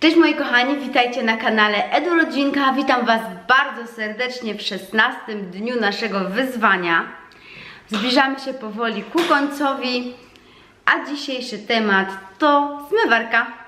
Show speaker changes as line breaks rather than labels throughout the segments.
Cześć moi kochani, witajcie na kanale Edu Rodzinka. Witam Was bardzo serdecznie w 16 dniu naszego wyzwania. Zbliżamy się powoli ku końcowi, a dzisiejszy temat to zmywarka.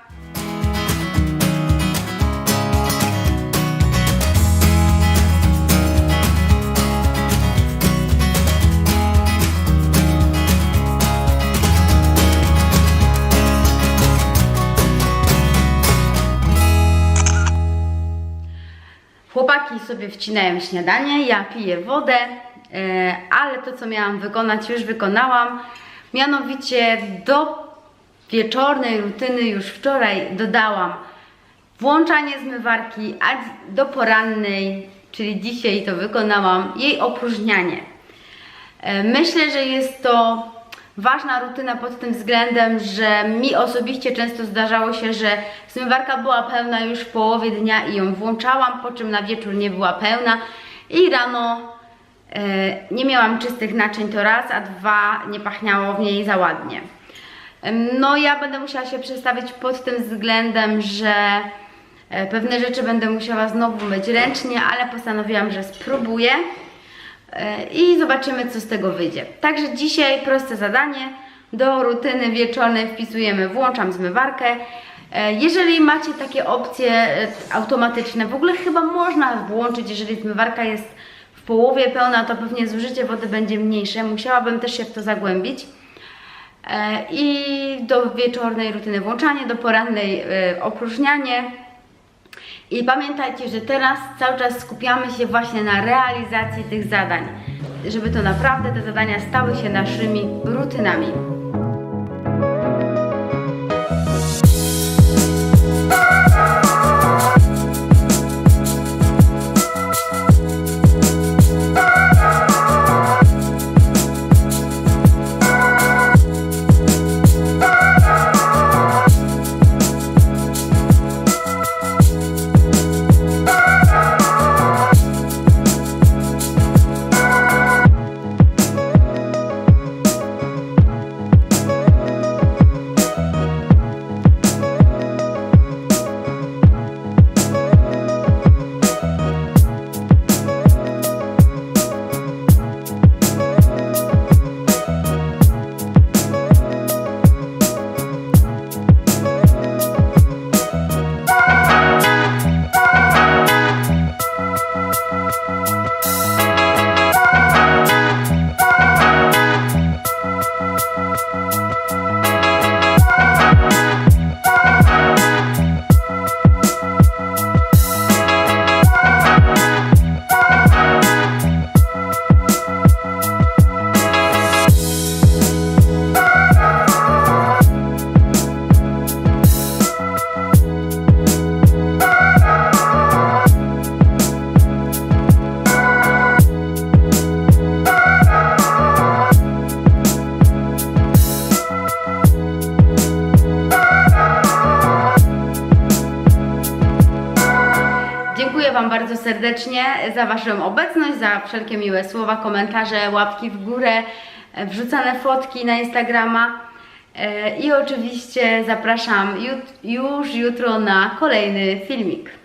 Sobie wcinają śniadanie, ja piję wodę, e, ale to co miałam wykonać już wykonałam. Mianowicie do wieczornej rutyny już wczoraj dodałam włączanie zmywarki, a do porannej, czyli dzisiaj to wykonałam, jej opróżnianie. E, Myślę, że jest to ważna rutyna pod tym względem, że mi osobiście często zdarzało się, że zmywarka była pełna już w połowie dnia i ją włączałam, po czym na wieczór nie była pełna i rano e, nie miałam czystych naczyń to raz, a dwa nie pachniało w niej za ładnie. No ja będę musiała się przestawić pod tym względem, że e, pewne rzeczy będę musiała znowu myć ręcznie, ale postanowiłam, że spróbuję i zobaczymy, co z tego wyjdzie. Także dzisiaj proste zadanie. Do rutyny wieczornej wpisujemy włączam zmywarkę. E, Jeżeli macie takie opcje e, automatyczne, w ogóle chyba można włączyć, jeżeli zmywarka jest w połowie pełna, to pewnie zużycie wody będzie mniejsze. Musiałabym też się w to zagłębić. E, I do wieczornej rutyny włączanie, do porannej e, opróżnianie. I pamiętajcie, że teraz cały czas skupiamy się właśnie na realizacji tych zadań, żeby to naprawdę te zadania stały się naszymi rutynami. Wam bardzo serdecznie za Waszą obecność, za wszelkie miłe słowa, komentarze, łapki w górę, wrzucane fotki na Instagrama. E, I oczywiście zapraszam już jutro na kolejny filmik.